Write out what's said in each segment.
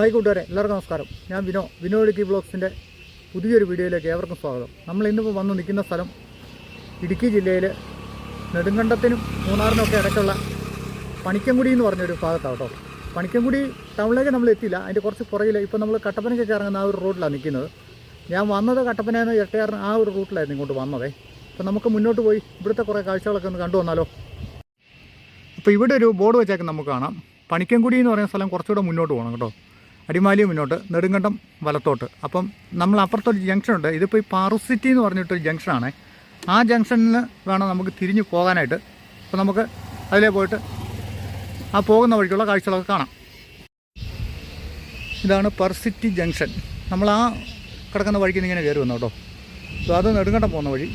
Hi കൂട്ടുകാരെ എല്ലാവർക്കും നമസ്കാരം. ഞാൻ വിനോ. വിനോ ഇടുക്കി ബ്ലോഗ്സിന്റെ പുതിയൊരു വീഡിയോയിലേക്ക് ഏവർക്കും സ്വാഗതം. നമ്മൾ ഇന്നിപ്പോൾ വന്ന് നിൽക്കുന്ന സ്ഥലം ഇടുക്കി ജില്ലയിൽ നെടുങ്കണ്ടത്തിനും മൂന്നാറിനും ഒക്കെ ഇടയ്ക്കുള്ള പണിക്കൻകുടി എന്ന് പറഞ്ഞൊരു ഭാഗത്താണ് കേട്ടോ. പണിക്കൻകുടി ടൗണിലേക്ക് നമ്മൾ എത്തിയില്ല. അതിന്റെ കുറച്ച് പുറകിൽ ഇപ്പോൾ നമ്മൾ കട്ടപ്പനയ്ക്കൊക്കെ ഇറങ്ങുന്ന ആ ഒരു റോഡിലാണ് നിൽക്കുന്നത്. ഞാൻ വന്നത് കട്ടപ്പനയിൽ നിന്ന് ആ ഒരു റൂട്ടിലായിരുന്നു ഇങ്ങോട്ട് വന്നതേ. അപ്പോൾ നമുക്ക് മുന്നോട്ട് പോയി ഇവിടുത്തെ കുറേ കാഴ്ചകളൊക്കെ ഒന്ന് കണ്ടു വന്നാലോ? അപ്പോൾ ഇവിടെ ഒരു ബോർഡ് വെച്ചേക്കാൻ നമുക്ക് കാണാം. പണിക്കൻകുടി എന്ന് പറയുന്ന സ്ഥലം കുറച്ചുകൂടെ മുന്നോട്ട് പോകണം കേട്ടോ. അടിമാലി മുന്നോട്ട് നെടുങ്കണ്ടം വലത്തോട്ട്. അപ്പം നമ്മൾ അപ്പുറത്തൊരു ജംഗ്ഷനുണ്ട് ഇതിപ്പോൾ ഈ പാറു സിറ്റി എന്ന് പറഞ്ഞിട്ടൊരു ജംഗ്ഷനാണ് ആ ജംഗ്ഷനിൽ വേണം നമുക്ക് തിരിഞ്ഞു പോകാനായിട്ട്. അപ്പോൾ നമുക്ക് അതിലേ പോയിട്ട് ആ പോകുന്ന വഴിക്കുള്ള കാഴ്ചകളൊക്കെ കാണാം. ഇതാണ് പെർ സിറ്റി ജംഗ്ഷൻ നമ്മൾ ആ കിടക്കുന്ന വഴിക്ക് ഇങ്ങനെ കയറി വന്നു കേട്ടോ അപ്പോൾ അത് നെടുങ്കണ്ടം പോകുന്ന വഴി.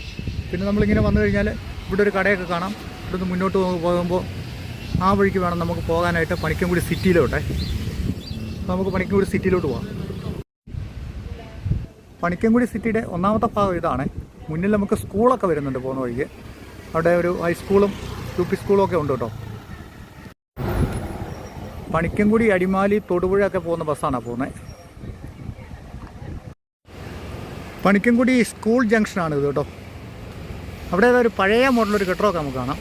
പിന്നെ നമ്മളിങ്ങനെ വന്നു കഴിഞ്ഞാൽ ഇവിടെ ഒരു കടയൊക്കെ കാണാം. ഇവിടുന്ന് മുന്നോട്ട് പോകുമ്പോൾ ആ വഴിക്ക് വേണം നമുക്ക് പോകാനായിട്ട് പണിക്കൻകുടി സിറ്റിയിലോട്ടെ നമുക്ക് പണിക്കൻകുടി സിറ്റിയിലോട്ട് പോകാം പണിക്കൻകുടി സിറ്റിയുടെ ഒന്നാമത്തെ ഭാഗം ഇതാണ്. മുന്നിൽ നമുക്ക് സ്കൂളൊക്കെ വരുന്നുണ്ട് പോകുന്ന വഴിക്ക്. അവിടെ ഒരു ഹൈസ്കൂളും യു പി സ്കൂളും ഒക്കെ ഉണ്ട് കേട്ടോ. പണിക്കൻകുടി അടിമാലി തൊടുപുഴ ഒക്കെ പോകുന്ന ബസ്സാണ് പോകുന്നത്. പണിക്കൻകുടി സ്കൂൾ ജംഗ്ഷനാണ് ഇത് കേട്ടോ. അവിടെ ഒരു പഴയ മോഡലൊരു കെട്ടിടമൊക്കെ നമുക്ക് കാണാം.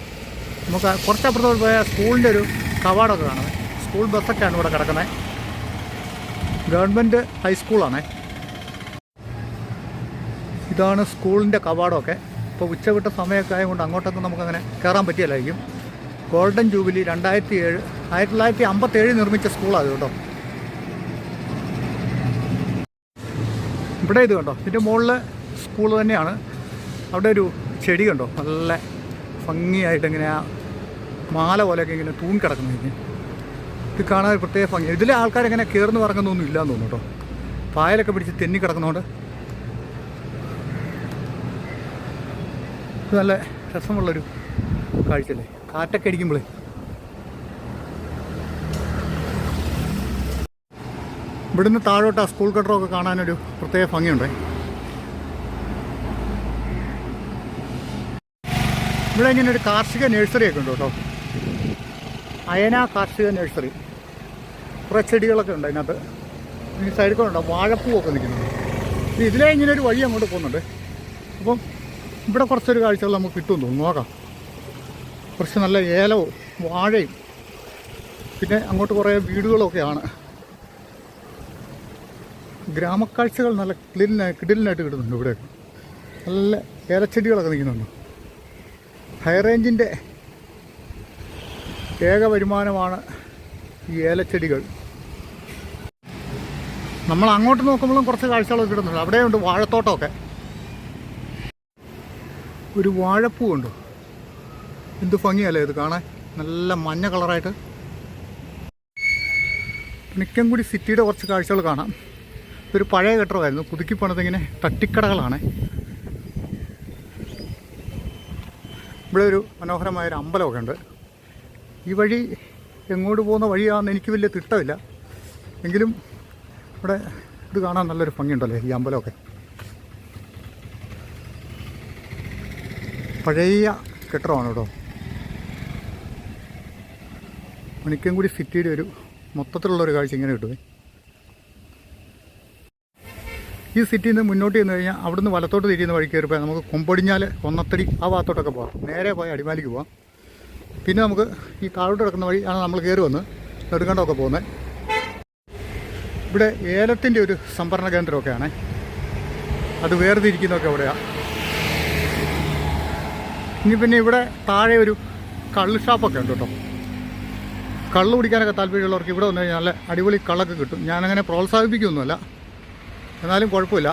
നമുക്ക് കുറച്ചപ്പുറത്തോട്ട് പോയ സ്കൂളിന്റെ ഒരു കവാടമൊക്കെ കാണാം. സ്കൂൾ ബസ്സൊക്കെയാണ് ഇവിടെ കിടക്കുന്നത്. ഗവൺമെന്റ് ഹൈസ്കൂളാണേ ഇതാണ് സ്കൂളിന്റെ കവാടമൊക്കെ. ഇപ്പോൾ ഉച്ചവിട്ട സമയമൊക്കെ ആയതുകൊണ്ട് അങ്ങോട്ടൊക്കെ നമുക്കങ്ങനെ കയറാൻ പറ്റിയല്ലായിരിക്കും. ഗോൾഡൻ ജൂബിലി രണ്ടായിരത്തി ഏഴ് ആയിരത്തി തൊള്ളായിരത്തി അമ്പത്തേഴ് നിർമ്മിച്ച സ്കൂളാണ് കേട്ടോ. ഇവിടെ ഇത് കണ്ടോ? ഇതിന്റെ മുകളിൽ സ്കൂൾ തന്നെയാണ്. അവിടെ ഒരു ചെടി കണ്ടോ? നല്ല ഭംഗിയായിട്ട് ഇങ്ങനെ ആ മാല പോലെയൊക്കെ ഇങ്ങനെ തൂങ്ങിക്കിടക്കുന്നത് ഇത് കാണാൻ ഒരു പ്രത്യേക ഭംഗി. ഇതിലെ ആൾക്കാരിങ്ങനെ കയറുന്നു ഇറങ്ങുന്നൊന്നും ഇല്ലയെന്ന് തോന്നുന്നു കേട്ടോ. പായലൊക്കെ പിടിച്ച് തെന്നി കിടക്കുന്നതുകൊണ്ട്. നല്ല രസമുള്ളൊരു കാഴ്ചയല്ലേ? കാറ്റൊക്കെ അടിക്കുമ്പോഴേ ഇവിടുന്ന് താഴോട്ട് ആ സ്കൂൾ കട്ടറൊക്കെ കാണാനൊരു പ്രത്യേക ഭംഗിയുണ്ട്. ഇവിടെ ഇങ്ങനെ ഒരു കാർഷിക നഴ്സറിയൊക്കെ ഉണ്ട് കേട്ടോ? അയന കാർഷിക നഴ്സറി. കുറേ ചെടികളൊക്കെ ഉണ്ട് അതിനകത്ത്. ഈ സൈഡിൽ ഉണ്ടോ. വാഴപ്പൂവൊക്കെ നിൽക്കുന്നുണ്ട്. ഇത് ഇതിലേ ഇങ്ങനെ ഒരു വഴി അങ്ങോട്ട് പോകുന്നുണ്ട്. അപ്പം ഇവിടെ കുറച്ചൊരു കാഴ്ചകൾ നമുക്ക് കിട്ടും തോന്നുന്നു. നോക്കാം. കുറച്ച് നല്ല ഏലവും വാഴയും പിന്നെ അങ്ങോട്ട് കുറേ വീടുകളൊക്കെയാണ്. ഗ്രാമക്കാഴ്ചകൾ നല്ല ക്ലീനായി കിടിലിനായിട്ട് കിട്ടുന്നുണ്ട് ഇവിടെയൊക്കെ. നല്ല ഏലച്ചെടികളൊക്കെ നിൽക്കുന്നുണ്ട്. ഹൈ റേഞ്ചിന്റെ ഏക വരുമാനമാണ് ഈ ഏലച്ചെടികൾ. നമ്മൾ അങ്ങോട്ട് നോക്കുമ്പോഴും കുറച്ച് കാഴ്ചകളൊക്കെ കിട്ടുന്നുണ്ട്. അവിടെയുണ്ട് വാഴത്തോട്ടമൊക്കെ. ഒരു വാഴപ്പൂ ഉണ്ട് എന്ത് ഭംഗിയല്ലേ ഇത് കാണാൻ? നല്ല മഞ്ഞ കളറായിട്ട്. നിക്കൻകുടി സിറ്റിയുടെ കുറച്ച് കാഴ്ചകൾ കാണാം. ഇതൊരു പഴയ കെട്ടിടമായിരുന്നു. പുതുക്കി പണിത് ഇങ്ങനെ തട്ടിക്കടകളാണ്. ഇവിടെ ഒരു മനോഹരമായൊരു അമ്പലമൊക്കെ ഉണ്ട്. ഈ വഴി എങ്ങോട്ട് പോകുന്ന വഴിയാണെന്ന് എനിക്ക് വലിയ തിട്ടമില്ല. എങ്കിലും ഇവിടെ ഇത് കാണാൻ നല്ലൊരു ഭംഗിയുണ്ടല്ലേ ഈ അമ്പലമൊക്കെ? പഴയ കെട്ടിടമാണ് കേട്ടോ. കൂടി സിറ്റിയുടെ ഒരു മൊത്തത്തിലുള്ള ഒരു കാഴ്ച ഇങ്ങനെ കിട്ടുമേ ഈ സിറ്റിയിൽ നിന്ന് മുന്നോട്ട് ചെന്ന് കഴിഞ്ഞാൽ അവിടുന്ന് വലത്തോട്ട് തിരിയുന്ന വഴി കയറിപ്പോയാൽ നമുക്ക് കൊമ്പടിഞ്ഞാൽ ഒന്നത്തടി ആ ഭാഗത്തോട്ടൊക്കെ പോകാം നേരെ പോയി അടിമാലിക്ക് പോവാം. പിന്നെ നമുക്ക് ഈ താഴോട്ട് കിടക്കുന്ന വഴി ആണ് നമ്മൾ കയറി വന്ന് നെടുങ്കണ്ടമൊക്കെ പോകുന്നത് ഇവിടെ ഏലത്തിന്റെ ഒരു സംഭരണ കേന്ദ്രമൊക്കെയാണ്. അത് വേർതിരിക്കുന്നതൊക്കെ എവിടെയാണ് ഇനി പിന്നെ ഇവിടെ താഴെ ഒരു കള്ള് ഷാപ്പൊക്കെ ഉണ്ട് കേട്ടോ. കള്ള് കുടിക്കാനൊക്കെ താല്പര്യമുള്ളവർക്ക് ഇവിടെ വന്നു കഴിഞ്ഞാൽ നല്ല അടിപൊളി കള്ളൊക്കെ കിട്ടും. ഞാനങ്ങനെ പ്രോത്സാഹിപ്പിക്കുകയൊന്നുമല്ല എന്നാലും കുഴപ്പമില്ല.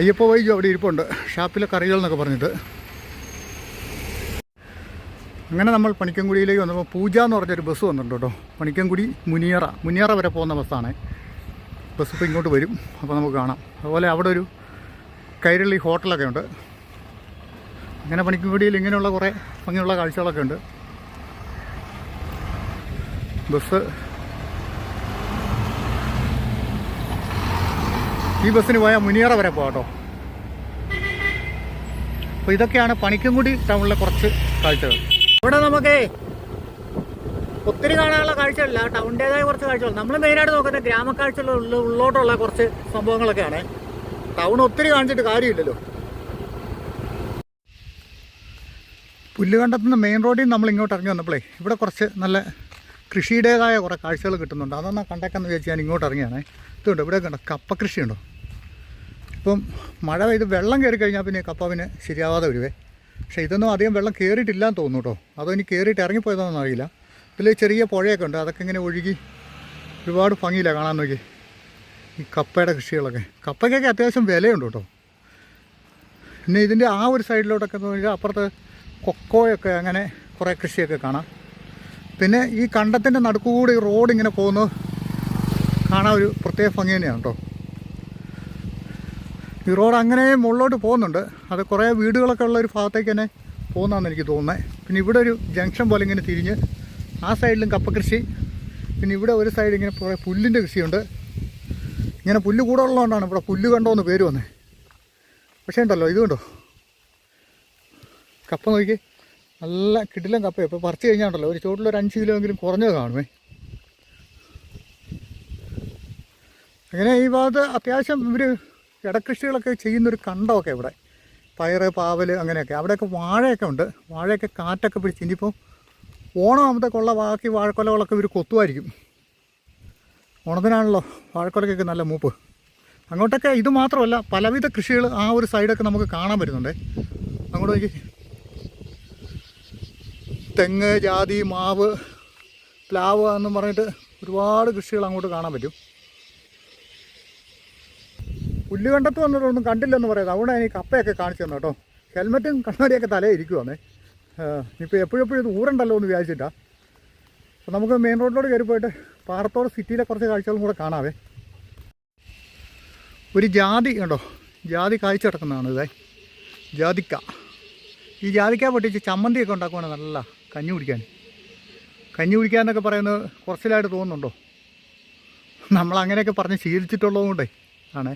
അയ്യപ്പ വൈദ്യം അവിടെ ഇരിപ്പുണ്ട്. ഷാപ്പിലെ കറികൾ എന്നൊക്കെ പറഞ്ഞിട്ട്. അങ്ങനെ നമ്മൾ പണിക്കൻകുടിയിലേക്ക് വന്നപ്പോൾ പൂജ എന്ന് പറഞ്ഞൊരു ബസ് വന്നിട്ടുണ്ട് കേട്ടോ. പണിക്കൻകുടി മുനിയറ. മുനിയറ വരെ പോകുന്ന ബസ്സാണ്. ബസ് ഇപ്പോൾ ഇങ്ങോട്ട് വരും. അപ്പോൾ നമുക്ക് കാണാം. അതുപോലെ അവിടെ ഒരു കൈരളി ഹോട്ടലൊക്കെ ഉണ്ട്. അങ്ങനെ പണിക്കൻകുടിയിൽ ഇങ്ങനെയുള്ള കുറേ ഭംഗിയുള്ള കാഴ്ചകളൊക്കെ ഉണ്ട്. ബസ്. ഈ ബസ്സിന് പോയാൽ മുനിയറ വരെ പോകാം കേട്ടോ. അപ്പോൾ ഇതൊക്കെയാണ് പണിക്കൻകുടി ടൗണിലെ കുറച്ച് കാഴ്ചകൾ. ഇവിടെ നമുക്ക് ഒത്തിരി കാണാനുള്ള കാഴ്ചകളില്ല. ടൗണിന്റെതായ കുറച്ച് കാഴ്ചകൾ നമ്മൾ മെയിനായിട്ട് നോക്കുന്നത് ഗ്രാമക്കാഴ്ചകൾ ഉള്ള ഉള്ളോട്ടുള്ള കുറച്ച് സംഭവങ്ങളൊക്കെയാണ്. ടൗൺ ഒത്തിരി കാണിച്ചിട്ട് കാര്യമില്ലല്ലോ. പുല്ലുകണ്ടത്തുനിന്ന് മെയിൻ റോഡിൽ നിന്ന് നമ്മൾ ഇങ്ങോട്ട് ഇറങ്ങി വന്നപ്പോഴേ ഇവിടെ കുറച്ച് നല്ല കൃഷിയുടേതായ കുറേ കാഴ്ചകൾ കിട്ടുന്നുണ്ട്. അതൊന്ന് കണ്ടേക്കാന്ന് വിചാരിച്ച് ഞാൻ ഇങ്ങോട്ട് ഇറങ്ങിയാണേ ഇതുണ്ട്. ഇവിടെ കണ്ടോ? കപ്പ കൃഷിയുണ്ടോ? ഇപ്പം മഴ പെയ്ത് വെള്ളം കയറി കഴിഞ്ഞാൽ പിന്നെ കപ്പ പിന്നെ ശരിയാവാതെ വരുവേ. പക്ഷേ ഇതൊന്നും അധികം വെള്ളം കയറിയിട്ടില്ലാന്ന് തോന്നുന്നു കേട്ടോ. അതോ ഇനി കയറിയിട്ട് ഇറങ്ങിപ്പോയതാണെന്ന് അറിയില്ല. ഇതിൽ ചെറിയ പുഴയൊക്കെ ഉണ്ട്. അതൊക്കെ ഇങ്ങനെ ഒഴുകി ഒരുപാട് ഭംഗിയില്ല കാണാൻ നോക്കി. ഈ കപ്പയുടെ കൃഷികളൊക്കെ. കപ്പയ്ക്കൊക്കെ അത്യാവശ്യം വിലയുണ്ട് കേട്ടോ. പിന്നെ ഇതിന്റെ ആ ഒരു സൈഡിലോട്ടൊക്കെ നോക്കിയാൽ അപ്പുറത്ത് കൊക്കോയൊക്കെ അങ്ങനെ കുറേ കൃഷിയൊക്കെ കാണാം. പിന്നെ ഈ കണ്ടത്തിന്റെ നടുക്കുകൂടി റോഡ് ഇങ്ങനെ പോകുന്നത് കാണാൻ ഒരു പ്രത്യേക ഭംഗി തന്നെയാണ് കേട്ടോ. ഈ റോഡ് അങ്ങനെ മുകളിലോട്ട് പോകുന്നുണ്ട്. അത് കുറേ വീടുകളൊക്കെ ഉള്ള ഒരു ഭാഗത്തേക്ക് തന്നെ പോകുന്നതാണെന്ന് എനിക്ക് തോന്നുന്നത് പിന്നെ ഇവിടെ ഒരു ജംഗ്ഷൻ പോലെ ഇങ്ങനെ തിരിഞ്ഞ് ആ സൈഡിലും കപ്പ കൃഷി പിന്നെ ഇവിടെ ഒരു സൈഡ് ഇങ്ങനെ കുറേ പുല്ലിന്റെ കൃഷിയുണ്ട്. ഇങ്ങനെ പുല്ല് കൂടുതലുള്ളതുകൊണ്ടാണ് ഇവിടെ പുല്ല് കണ്ടോ എന്ന് പേര് വന്നേ. പക്ഷേ ഉണ്ടല്ലോ ഇത് കണ്ടോ? കപ്പ നോക്കി. നല്ല കിടിലം കപ്പ ഇപ്പോൾ പറിച്ച് കഴിഞ്ഞാൽ ഉണ്ടല്ലോ ഒരു ചോട്ടിൽ ഒരു അഞ്ച് കിലോ എങ്കിലും കുറഞ്ഞത് കാണുമേ. അങ്ങനെ ഈ ഭാഗത്ത് അത്യാവശ്യം ഇവർ ഇടക്കൃഷികളൊക്കെ ചെയ്യുന്നൊരു കണ്ടമൊക്കെ ഇവിടെ. പയറ് പാവൽ അങ്ങനെയൊക്കെ. അവിടെയൊക്കെ വാഴയൊക്കെ ഉണ്ട്. വാഴയൊക്കെ കാറ്റൊക്കെ പിടിച്ച് ഇനിയിപ്പോൾ ഓണമാകുമ്പോഴത്തേക്കുള്ള ബാക്കി വാഴക്കൊലകളൊക്കെ ഇവർ കൊത്തുമായിരിക്കും ഓണത്തിനാണല്ലോ വാഴക്കൊലക്കൊക്കെ നല്ല മൂപ്പ്. അങ്ങോട്ടൊക്കെ ഇത് മാത്രമല്ല പലവിധ കൃഷികൾ ആ ഒരു സൈഡൊക്കെ നമുക്ക് കാണാൻ പറ്റുന്നുണ്ട്. അങ്ങോട്ട് നോക്കി. തെങ്ങ് ജാതി മാവ് പ്ലാവ് എന്ന് പറഞ്ഞിട്ട് ഒരുപാട് കൃഷികൾ അങ്ങോട്ട് കാണാൻ പറ്റും. പുല്ല് കണ്ടത്ത് വന്നിട്ടൊന്നും കണ്ടില്ലെന്ന് പറയാം. അതുകൊണ്ടാണ് എനിക്ക് കപ്പയൊക്കെ കാണിച്ചു തന്നെ കേട്ടോ. ഹെൽമെറ്റും കണ്ണാടിയൊക്കെ തലേ ഇരിക്കുവാന്നേ. ഇപ്പോൾ എപ്പോഴെപ്പോഴും ഇത് ഊരണ്ടല്ലോ എന്ന് വിചാരിച്ചിട്ടാ. അപ്പോൾ നമുക്ക് മെയിൻ റോഡിലോട് കയറി പോയിട്ട് പാറത്തോട് സിറ്റിയിലെ കുറച്ച് കാഴ്ചകളും കൂടെ കാണാവേ. ഒരു ജാതി കണ്ടോ? ജാതി കാഴ്ച കിടക്കുന്നതാണ് ഇതേ. ജാതിക്ക. ഈ ജാതിക്ക പൊട്ടിച്ച് ചമ്മന്തിയൊക്കെ ഉണ്ടാക്കുവാണ് നല്ല കഞ്ഞി കുടിക്കാൻ. കഞ്ഞി കുടിക്കാന്നൊക്കെ പറയുന്നത് കുറച്ചിലായിട്ട് തോന്നുന്നുണ്ടോ? നമ്മൾ അങ്ങനെയൊക്കെ പറഞ്ഞ് ശീലിച്ചിട്ടുള്ളത് കൊണ്ടേ ആണേ.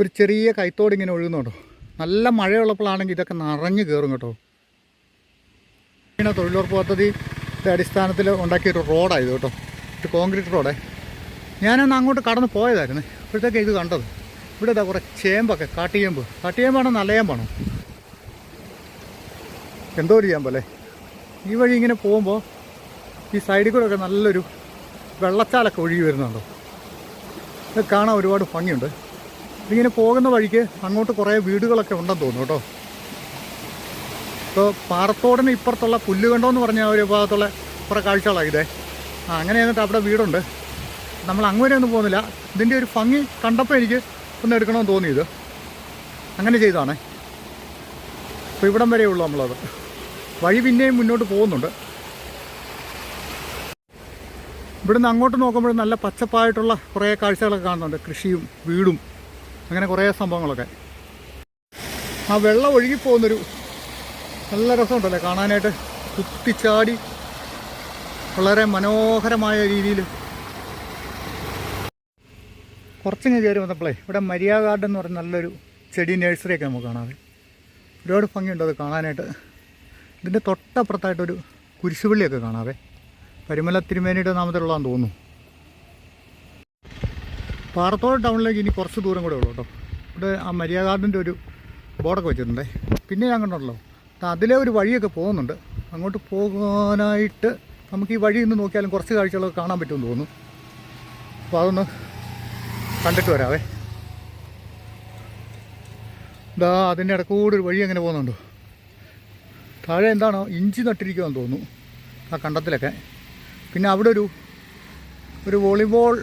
ഒരു ചെറിയ കൈത്തോട് ഇങ്ങനെ ഒഴുകുന്നുണ്ടോ നല്ല മഴയുള്ളപ്പോഴാണെങ്കിൽ ഇതൊക്കെ നിറഞ്ഞു കയറും കേട്ടോ. തൊഴിലുറപ്പ് പദ്ധതിയുടെ അടിസ്ഥാനത്തിൽ ഉണ്ടാക്കിയൊരു റോഡായത് കേട്ടോ. ഒരു കോൺക്രീറ്റ് റോഡേ. ഞാനന്ന് അങ്ങോട്ട് കടന്ന് പോയതായിരുന്നു. ഇപ്പോഴത്തേക്ക് ഇത് കണ്ടത്. ഇവിടെ ഇതാ കുറേ ചേമ്പൊക്കെ കാട്ടിയേമ്പ്. കാട്ടിയേമ്പാണോ നല്ല ചേമ്പാണോ എന്തോ ഒരു ചേമ്പല്ലേ? ഈ വഴി ഇങ്ങനെ പോകുമ്പോൾ ഈ സൈഡിൽ കൂടെ ഒക്കെ നല്ലൊരു വെള്ളച്ചാലൊക്കെ ഒഴുകി വരുന്നുണ്ടോ? ഇത് കാണാൻ ഒരുപാട് ഭംഗിയുണ്ട്. ഇതിങ്ങനെ പോകുന്ന വഴിക്ക് അങ്ങോട്ട് കുറേ വീടുകളൊക്കെ ഉണ്ടെന്ന് തോന്നുന്നു കേട്ടോ. ഇപ്പോൾ പാറത്തോടിന് ഇപ്പുറത്തുള്ള പുല്ലുകണ്ടോ എന്ന് പറഞ്ഞ ഒരു ഭാഗത്തുള്ള കുറേ കാഴ്ചകളാണ് ആ അങ്ങനെ എന്നിട്ട് അവിടെ വീടുണ്ട്. നമ്മൾ അങ്ങനെ ഒന്നും പോകുന്നില്ല. ഇതിന്റെ ഒരു ഭംഗി കണ്ടപ്പോൾ എനിക്ക് ഒന്ന് എടുക്കണമെന്ന് തോന്നിയത്. അങ്ങനെ ചെയ്താണ് അപ്പോൾ ഇവിടം വരെ ഉള്ളൂ നമ്മളത്. വഴി പിന്നെയും മുന്നോട്ട് പോകുന്നുണ്ട്. ഇവിടുന്ന് അങ്ങോട്ട് നോക്കുമ്പോൾ നല്ല പച്ചപ്പായിട്ടുള്ള കുറേ കാഴ്ചകളൊക്കെ കാണുന്നുണ്ട്. കൃഷിയും വീടും. അങ്ങനെ കുറേ സംഭവങ്ങളൊക്കെ. ആ വെള്ളം ഒഴുകിപ്പോകുന്നൊരു നല്ല രസമുണ്ടല്ലേ കാണാനായിട്ട്? കുത്തിച്ചാടി വളരെ മനോഹരമായ രീതിയിൽ. കുറച്ചിങ്ങ് കയറി വന്നപ്പോഴേ ഇവിടെ മരിയ ഗാർഡൻ എന്ന് പറഞ്ഞ നല്ലൊരു ചെടി നഴ്സറിയൊക്കെ നമുക്ക് കാണാതെ ഒരുപാട് ഭംഗിയുണ്ട് അത് കാണാനായിട്ട്. ഇതിന്റെ തൊട്ടപ്പുറത്തായിട്ടൊരു കുരിശുപള്ളിയൊക്കെ കാണാതെ പരിമല തിരുമേനിയുടെ നാമത്തിലുള്ളതാണെന്ന് തോന്നുന്നു. പാറത്തോട് ടൗണിലേക്ക് ഇനി കുറച്ച് ദൂരം കൂടെ ഉള്ളൂ കേട്ടോ. ഇവിടെ ആ മരിയ ഗാർഡന്റെ ഒരു ബോർഡൊക്കെ വെച്ചിട്ടുണ്ടേ. പിന്നെ ഞാൻ കണ്ടല്ലോ അതിലെ ഒരു വഴിയൊക്കെ പോകുന്നുണ്ട്. അങ്ങോട്ട് പോകാനായിട്ട് നമുക്ക് ഈ വഴി നിന്ന് നോക്കിയാലും കുറച്ച് കാഴ്ചകളൊക്കെ കാണാൻ പറ്റുമെന്ന് തോന്നുന്നു. അപ്പോൾ അതൊന്ന് കണ്ടിട്ട് വരാവേ. ഇതാ അതിന്റെ ഇടക്കൂടെ ഒരു വഴി അങ്ങനെ പോകുന്നുണ്ടോ. താഴെ എന്താണോ ഇഞ്ചി നട്ടിരിക്കുമെന്ന് തോന്നുന്നു ആ കണ്ടത്തിലൊക്കെ. പിന്നെ അവിടെ ഒരു ഒരു വോളിബോൾ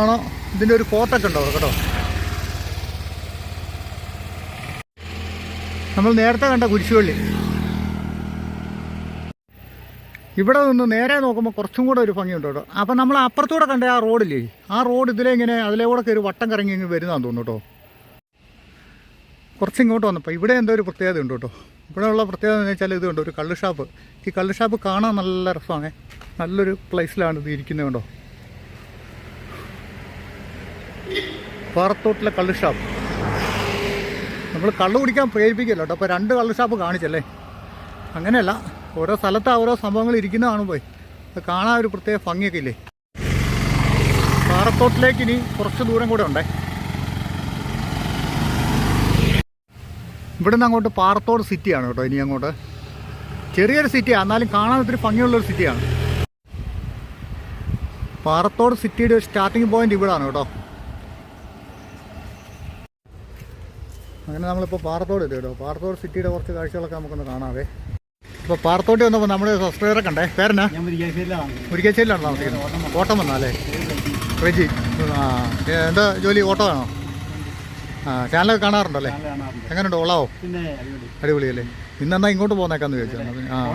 ആണോ? ഇതിന്റെ ഒരു കോട്ടൊക്കെ ഉണ്ടോ? കേട്ടോ. നമ്മൾ നേരത്തെ കണ്ട കുരിശുപള്ളി ഇവിടെ നിന്ന് നേരെ നോക്കുമ്പോൾ കുറച്ചും കൂടെ ഒരു ഭംഗിയുണ്ട് കേട്ടോ. അപ്പം നമ്മൾ അപ്പുറത്തൂടെ കണ്ട ആ റോഡില്ലേ? ആ റോഡ് ഇതിലെ ഇങ്ങനെ അതിലെ കൂടെ കയറി വട്ടം കറങ്ങി ഇങ്ങ് വരുന്നതാന്ന് തോന്നുന്നു കേട്ടോ. കുറച്ച് ഇങ്ങോട്ട് വന്നപ്പോൾ ഇവിടെ എന്തോ ഒരു പ്രത്യേകത ഉണ്ട് കേട്ടോ. ഇവിടെയുള്ള പ്രത്യേകത എന്ന് വെച്ചാൽ ഇതുണ്ട് ഒരു കള്ള് ഷാപ്പ്. ഈ കള്ള് ഷാപ്പ് കാണാൻ നല്ല രസമാണ്. നല്ലൊരു പ്ലേസിലാണ് ഇത് ഇരിക്കുന്നത് കേട്ടോ പാറത്തോട്ടിലെ കള്ള് ഷാപ്പ്. നമ്മൾ കള്ള് കുടിക്കാൻ പ്രേരിപ്പിക്കല്ലോ കേട്ടോ. അപ്പോൾ രണ്ട് കള്ള് ഷാപ്പ് കാണിച്ചല്ലേ? അങ്ങനെയല്ല ഓരോ സ്ഥലത്ത് ഓരോ സംഭവങ്ങൾ ഇരിക്കുന്ന കാണുമ്പോൾ അത് കാണാൻ ഒരു പ്രത്യേക ഭംഗിയൊക്കെ ഇല്ലേ? പാറത്തോട്ടിലേക്ക് ഇനി കുറച്ച് ദൂരം കൂടെ ഉണ്ടേ. ഇവിടുന്ന് അങ്ങോട്ട് പാറത്തോട് സിറ്റിയാണ് കേട്ടോ ഇനി അങ്ങോട്ട്. ചെറിയൊരു സിറ്റിയാണ് എന്നാലും കാണാൻ ഒത്തിരി ഭംഗിയുള്ളൊരു സിറ്റിയാണ്. പാറത്തോട് സിറ്റിയുടെ ഒരു സ്റ്റാർട്ടിങ് പോയിന്റ് ഇവിടാണ് കേട്ടോ. അങ്ങനെ നമ്മളിപ്പോൾ പാറത്തോട് എത്തി കേട്ടോ? പാറത്തോട് സിറ്റിയുടെ കുറച്ച് കാഴ്ചകളൊക്കെ നമുക്കൊന്ന് കാണാവേ. ഇപ്പോൾ പാറത്തോട്ട് വന്നപ്പോൾ നമ്മുടെ സബ്സ്ക്രൈബറെ കണ്ടേ? പേരനാ ഞാൻ മുരിക്കാശ്ശേരിയിലാണ് താമസിക്കുന്നത്. ഓട്ടം വന്നാലേ? റെജി. ആ എന്താ ജോലി? ഓട്ടോ ആണോ? ആ ചാനലൊക്കെ കാണാറുണ്ടല്ലേ? കാണാറുണ്ട്. എങ്ങനെയുണ്ട്? ഓളാവോ അടിപൊളി. അടിപൊളിയല്ലേ? ഇന്നെന്നാ ഇങ്ങോട്ട് പോകുന്നേക്കാന്ന് ചോദിച്ചു എന്നാ പിന്നെ- ആ.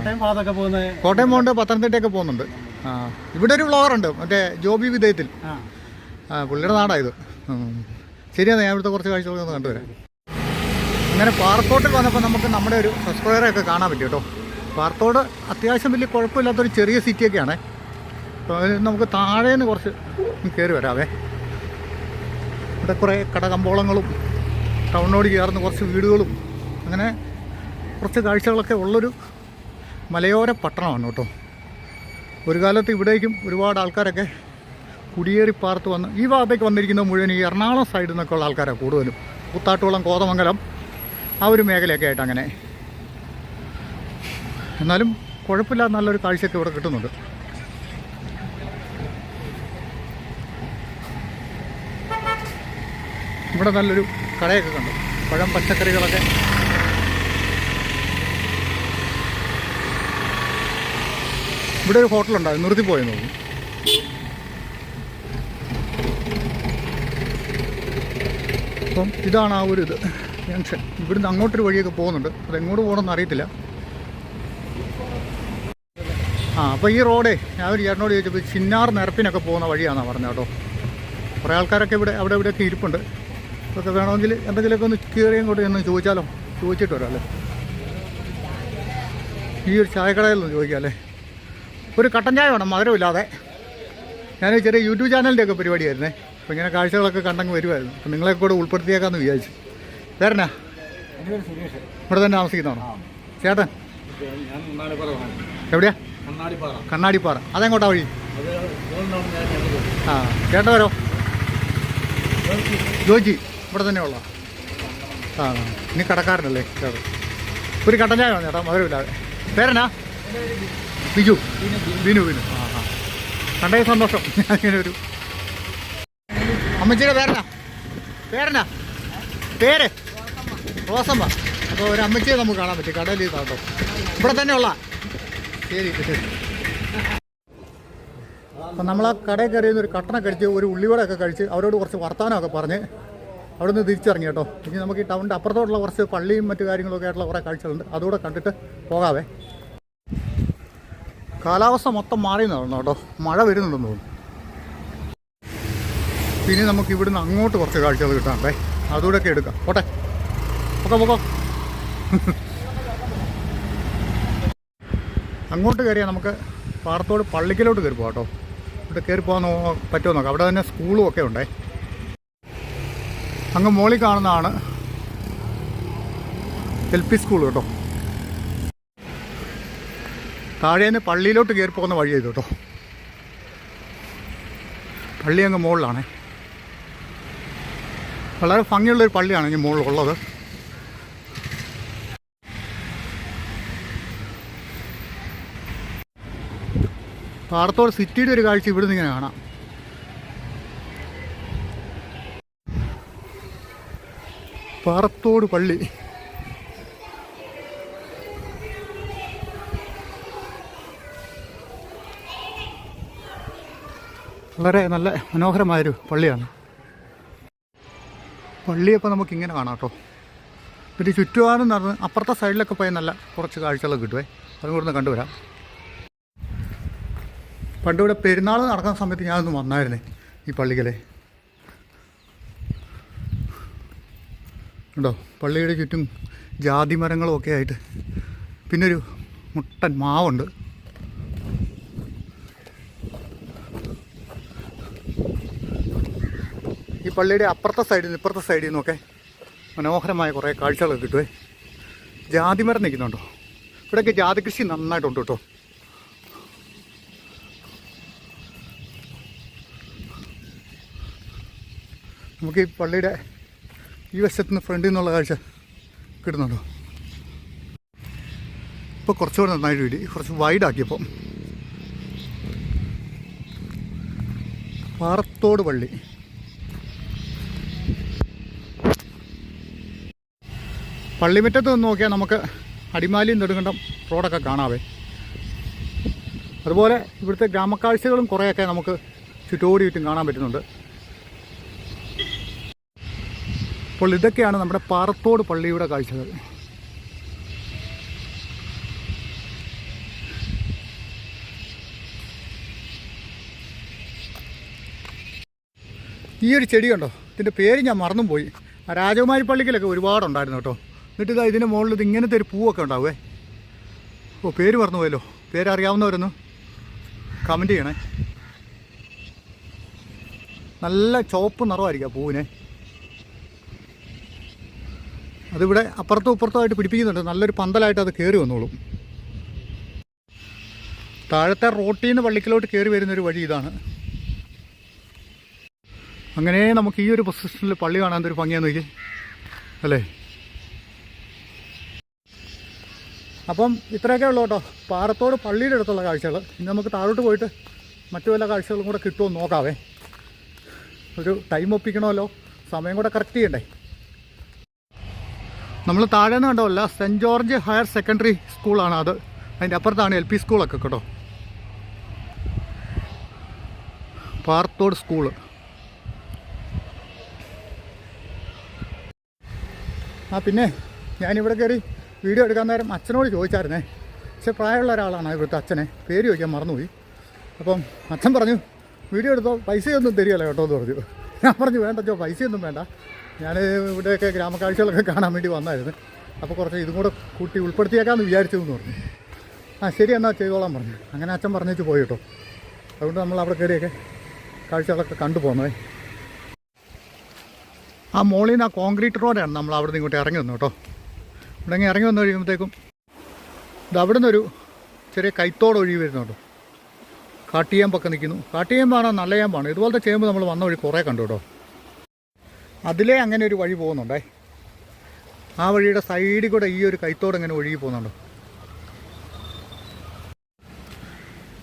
കോട്ടയം പോകുന്നുണ്ട് പത്തനംതിട്ടയൊക്കെ പോകുന്നുണ്ട്. ആ. ഇവിടെ ഒരു വ്ളോഗറുണ്ട്. മറ്റേ ജോബി വിധേയത്തിൽ. ആ. പുള്ളിയുടെ നാടായത്. ശരിയാണ് ഞാൻ ഇവിടുത്തെ കുറച്ച് കാഴ്ചകളൊക്കെ ഒന്ന് കണ്ടുവരാം. അങ്ങനെ പാറത്തോട്ടിൽ വന്നപ്പോൾ നമുക്ക് നമ്മുടെ ഒരു സബ്സ്ക്രൈബറെ ഒക്കെ കാണാൻ പറ്റും കേട്ടോ. പാറത്തോട് അത്യാവശ്യം വലിയ കുഴപ്പമില്ലാത്തൊരു ചെറിയ സിറ്റിയൊക്കെയാണ് അപ്പോൾ നമുക്ക് താഴേന്ന് കുറച്ച് കയറി വരാവേ. ഇവിടെ കുറേ കടകമ്പോളങ്ങളും ടൗണിനോട് ചേർന്ന് കുറച്ച് വീടുകളും അങ്ങനെ കുറച്ച് കാഴ്ചകളൊക്കെ ഉള്ളൊരു മലയോര പട്ടണമാണ് കേട്ടോ. ഒരു കാലത്ത് ഇവിടേക്കും ഒരുപാട് ആൾക്കാരൊക്കെ കുടിയേറി പാർത്ത് വന്ന് ഈ ഭാഗത്തേക്ക് വന്നിരിക്കുന്ന മുഴുവൻ ഈ എറണാകുളം സൈഡിൽ നിന്നൊക്കെ ഉള്ള ആൾക്കാരാണ് കൂടുതലും. കൂത്താട്ടുകുളം കോതമംഗലം ആ ഒരു മേഖലയൊക്കെ ആയിട്ട് അങ്ങനെ. എന്നാലും കുഴപ്പമില്ലാതെ നല്ലൊരു കാഴ്ചയൊക്കെ ഇവിടെ കിട്ടുന്നുണ്ട്. ഇവിടെ നല്ലൊരു കടയൊക്കെ കണ്ടു. പഴം പച്ചക്കറികളൊക്കെ. ഇവിടെ ഒരു ഹോട്ടലുണ്ടായിരുന്നു നിർത്തിപ്പോയെന്ന് തോന്നുന്നു. അപ്പം ഇതാണ് ആ ഒരു ഇത്. ജംഗ്ഷൻ ഇവിടുന്ന് അങ്ങോട്ടൊരു വഴിയൊക്കെ പോകുന്നുണ്ട്. അത് എങ്ങോട്ട് പോകണമെന്ന് അറിയത്തില്ല. ആ അപ്പോൾ ഈ റോഡേ ഞാൻ ഒരു ചേട്ടനോട് ചോദിച്ചപ്പോൾ ചിന്നാർ നിരപ്പിനൊക്കെ പോകുന്ന വഴിയാണെന്നാണ് പറഞ്ഞത് കേട്ടോ. കുറേ ആൾക്കാരൊക്കെ ഇവിടെ അവിടെ ഇവിടെയൊക്കെ ഇരിപ്പുണ്ട്. ഇതൊക്കെ വേണമെങ്കിൽ എന്തെങ്കിലുമൊക്കെ ഒന്ന് കയറി ഇങ്ങോട്ട് ഒന്ന് ചോദിച്ചാലോ? ചോദിച്ചിട്ട് വരാം അല്ലേ? ഈ ഒരു ചായക്കടയിൽ ഒന്ന് ചോദിക്കാം അല്ലേ? ഒരു കട്ടൻ ചായ വേണം മധുരമില്ലാതെ ഞാൻ ചെറിയ യൂട്യൂബ് ചാനലിന്റെയൊക്കെ പരിപാടിയായിരുന്നേ. അപ്പോൾ ഇങ്ങനെ കാഴ്ചകളൊക്കെ കണ്ടങ്ങ് വരുമായിരുന്നു അപ്പോൾ നിങ്ങളെ കൂടെ ഉൾപ്പെടുത്തിയേക്കാമെന്ന് വിചാരിച്ചു. വേറെന്നാ എന്റെ പേര് സുരേഷ്. ഇവിടെ തന്നെ താമസിക്കുന്നതാണോ? ചേട്ടൻ? എവിടെയാ? കണ്ണാടിപ്പാറ. അതെങ്ങോട്ടാ വഴി? ആ ചേട്ടൻ വരോ ജോജി ഇവിടെ തന്നെ ഉള്ള? ആ ഇനി കടക്കാരനല്ലേ? ചേട്ടൻ. ഒരു കട്ടൻ ചായ വേണം ചേട്ടാ മധുരമില്ലാതെ. പേരെന്നാ? ബിജു. ബിനു ബിനു. ആ ആ. കണ്ടേ സന്തോഷം. അങ്ങനെ ഒരു അമ്മച്ചിയുടെ പേരനാ പേരെന്നാ? പേര്. റോസമ്മ അപ്പോൾ ഒരു അമ്മച്ചിയെ നമുക്ക് കാണാൻ പറ്റും. കടലിൽ താട്ടോ. ഇവിടെ തന്നെ ഉള്ള. ശരി അപ്പം നമ്മൾ ആ കടയിൽ കയറിയ ഒരു കട്ടണ കഴിച്ച് ഒരു ഉള്ളിവടയൊക്കെ കഴിച്ച് അവരോട് കുറച്ച് വർത്തമാനമൊക്കെ പറഞ്ഞ് അവിടെ നിന്ന് തിരിച്ചിറങ്ങി കേട്ടോ. ഇനി നമുക്ക് ഈ ടൗണിന്റെ അപ്പുറത്തോട്ടുള്ള കുറച്ച് പള്ളിയും മറ്റു കാര്യങ്ങളൊക്കെ ആയിട്ടുള്ള കുറേ കാഴ്ചകളുണ്ട്. അതുകൂടെ കണ്ടിട്ട് പോകാവേ. കാലാവസ്ഥ മൊത്തം മാറി നടന്നു കേട്ടോ. മഴ വരുന്നുണ്ടെന്ന് തോന്നുന്നു. പിന്നെ നമുക്ക് ഇവിടുന്ന് അങ്ങോട്ട് കുറച്ച് കാഴ്ചകൾ കിട്ടാണ്ടേ അതുകൂടെയൊക്കെ എടുക്കാം. പോട്ടെ. പൊക്കോ പൊക്കോ. അങ്ങോട്ട് കയറിയാൽ നമുക്ക് പാറത്തോട് പള്ളിക്കലോട്ട് കയറി പോകാം കേട്ടോ. ഇവിടെ കയറി പോകാൻ നോ- പറ്റുമോ നോക്കാം. അവിടെ തന്നെ സ്കൂളും ഒക്കെ ഉണ്ടേ. അങ്ങ് മോളി കാണുന്നതാണ് എൽ പി സ്കൂൾ കേട്ടോ. താഴേന്ന് പള്ളിയിലോട്ട് കയറി പോകുന്ന വഴി ചെയ്തു കേട്ടോ. പള്ളി അങ്ങ് മുകളിലാണേ. വളരെ ഭംഗിയുള്ളൊരു പള്ളിയാണ് ഇനി മുകളിലുള്ളത്. പാറത്തോട് സിറ്റിയുടെ ഒരു കാഴ്ച ഇവിടുന്ന് ഇങ്ങനെ കാണാം. പാറത്തോട് പള്ളി. വളരെ നല്ല മനോഹരമായൊരു പള്ളിയാണ്. പള്ളിയപ്പോൾ നമുക്ക് ഇങ്ങനെ കാണാം കേട്ടോ. പിന്നെ ചുറ്റുപാടും നടന്ന് അപ്പുറത്തെ സൈഡിലൊക്കെ പോയി നല്ല കുറച്ച് കാഴ്ചകളൊക്കെ കിട്ടുവേ. അതും കൂടെ കണ്ടുവരാം. പണ്ട് ഇവിടെ പെരുന്നാൾ നടക്കുന്ന സമയത്ത് ഞാനൊന്ന് വന്നായിരുന്നേ ഈ പള്ളിക്കലേ. ഉണ്ടോ പള്ളിയുടെ ചുറ്റും ജാതി മരങ്ങളും ഒക്കെ ആയിട്ട് പിന്നെ ഒരു മുട്ടൻ മാവുണ്ട്. ഈ പള്ളിയുടെ അപ്പുറത്തെ സൈഡിൽ നിന്ന് ഇപ്പുറത്തെ സൈഡിൽ നിന്നൊക്കെ മനോഹരമായ കുറേ കാഴ്ചകളൊക്കെ കിട്ടുവേ. ജാതിമരം നിൽക്കുന്നുണ്ടോ? ഇവിടെയൊക്കെ ജാതി കൃഷി നന്നായിട്ടുണ്ട് കേട്ടോ. നമുക്ക് ഈ പള്ളിയുടെ ഈ വശത്ത് ഫ്രണ്ടിൽ നിന്നുള്ള കാഴ്ച കിട്ടുന്നുണ്ടോ? ഇപ്പോൾ കുറച്ചുകൂടെ നന്നായിട്ട് കിട്ടി കുറച്ച് വൈഡാക്കിയപ്പം പാറത്തോട് പള്ളി. പള്ളിമുറ്റത്ത് നിന്ന് നോക്കിയാൽ നമുക്ക് അടിമാലിയും നെടുങ്കണ്ടം റോഡൊക്കെ കാണാവേ. അതുപോലെ ഇവിടുത്തെ ഗ്രാമക്കാഴ്ചകളും കുറേയൊക്കെ നമുക്ക് ചുറ്റോടി ചുറ്റും കാണാൻ പറ്റുന്നുണ്ട്. അപ്പോൾ ഇതൊക്കെയാണ് നമ്മുടെ പാറത്തോട് പള്ളിയുടെ കാഴ്ചകൾ. ഈ ഒരു ചെടി കണ്ടോ? ഇതിന്റെ പേര് ഞാൻ മറന്നും പോയി ആ രാജകുമാരി പള്ളിക്കലൊക്കെ ഒരുപാടുണ്ടായിരുന്നു കേട്ടോ. എന്നിട്ട് ഇതാ ഇതിന്റെ മുകളിൽ ഇത് ഇങ്ങനത്തെ ഒരു പൂവൊക്കെ ഉണ്ടാവേ ഓ പേര് മറന്നു പോയല്ലോ പേരറിയാവുന്നവരൊന്ന് കമന്റ് ചെയ്യണേ. നല്ല ചുവപ്പ് നിറമായിരിക്കും പൂവിനെ. അതിവിടെ അപ്പുറത്തും ഇപ്പുറത്തുമായിട്ട് പിടിപ്പിക്കുന്നുണ്ട്. നല്ലൊരു പന്തലായിട്ട് അത് കയറി വന്നോളും. താഴത്തെ റോട്ടിൽ നിന്ന് പള്ളിക്കലോട്ട് കയറി വരുന്നൊരു വഴി ഇതാണ്. അങ്ങനെ നമുക്ക് ഈ ഒരു പൊസിഷനിൽ പള്ളി കാണാൻ എന്തൊരു ഭംഗിയാന്ന് നോക്കി അല്ലേ? അപ്പം ഇത്രയൊക്കെ ഉള്ളൂ കേട്ടോ. പാറത്തോട് പള്ളിയുടെ അടുത്തുള്ള കാഴ്ചകൾ ഇനി നമുക്ക് താഴോട്ട് പോയിട്ട് മറ്റു വല്ല കാഴ്ചകളും കൂടെ കിട്ടുമോ നോക്കാവേ. ഒരു ടൈം ഒപ്പിക്കണമല്ലോ. സമയം കൂടെ കറക്റ്റ് ചെയ്യണ്ടേ? നമ്മൾ താഴെ നിന്ന് കണ്ടോല്ല സെന്റ് ജോർജ് ഹയർ സെക്കൻഡറി സ്കൂളാണ് അത്. അതിന്റെ അപ്പുറത്താണ് എൽ പി സ്കൂളൊക്കെ കേട്ടോ. പാർത്തോട് സ്കൂൾ. ആ പിന്നെ ഞാനിവിടെ കയറി വീഡിയോ എടുക്കാൻ നേരം അച്ഛനോട് ചോദിച്ചായിരുന്നേ. പക്ഷെ പ്രായമുള്ള ഒരാളാണ് ഇവിടുത്തെ അച്ഛനെ. പേര് ചോദിക്കാൻ മറന്നുപോയി. അപ്പം അച്ഛൻ പറഞ്ഞു വീഡിയോ എടുത്തോ പൈസയൊന്നും തരികയല്ല കേട്ടോ എന്ന് പറഞ്ഞു. ഞാൻ പറഞ്ഞു വേണ്ട ചോ പൈസയൊന്നും വേണ്ട. ഞാൻ ഇവിടെയൊക്കെ ഗ്രാമക്കാഴ്ചകളൊക്കെ കാണാൻ വേണ്ടി വന്നായിരുന്നു. അപ്പോൾ കുറച്ച് ഇതും കൂടെ കൂട്ടി ഉൾപ്പെടുത്തിയേക്കാമെന്ന് വിചാരിച്ചു എന്ന് പറഞ്ഞു. ആ ശരി എന്നാൽ ചെയ്തോളാം പറഞ്ഞു. അങ്ങനെ അച്ഛൻ പറഞ്ഞേച്ച് പോയി കേട്ടോ. അതുകൊണ്ട് നമ്മൾ അവിടെ കയറിയൊക്കെ കാഴ്ചകളൊക്കെ കണ്ടു പോകുന്നതേ ആ മോളിൽ നിന്ന് ആ കോൺക്രീറ്റ് റോഡാണ് നമ്മൾ അവിടെ നിന്ന് ഇങ്ങോട്ട് ഇറങ്ങി വന്നു കേട്ടോ. ഇവിടെ ഇങ്ങനെ ഇറങ്ങി വന്നു കഴിയുമ്പോഴത്തേക്കും ഇത് അവിടെ നിന്നൊരു ചെറിയ കൈത്തോട് ഒഴുകി കേട്ടോ. കാട്ടിയേമ്പൊക്കെ നിൽക്കുന്നു. കാട്ടിയേമ്പാണോ നല്ല ഏമ്പാണ് ഇതുപോലത്തെ ചേമ്പ് നമ്മൾ വന്ന വഴി കുറേ കണ്ടു കേട്ടോ. അതിലേ അങ്ങനെ ഒരു വഴി പോകുന്നുണ്ടേ. ആ വഴിയുടെ സൈഡിൽ കൂടെ ഈ ഒരു കൈത്തോട് ഇങ്ങനെ ഒഴുകി പോകുന്നുണ്ടോ.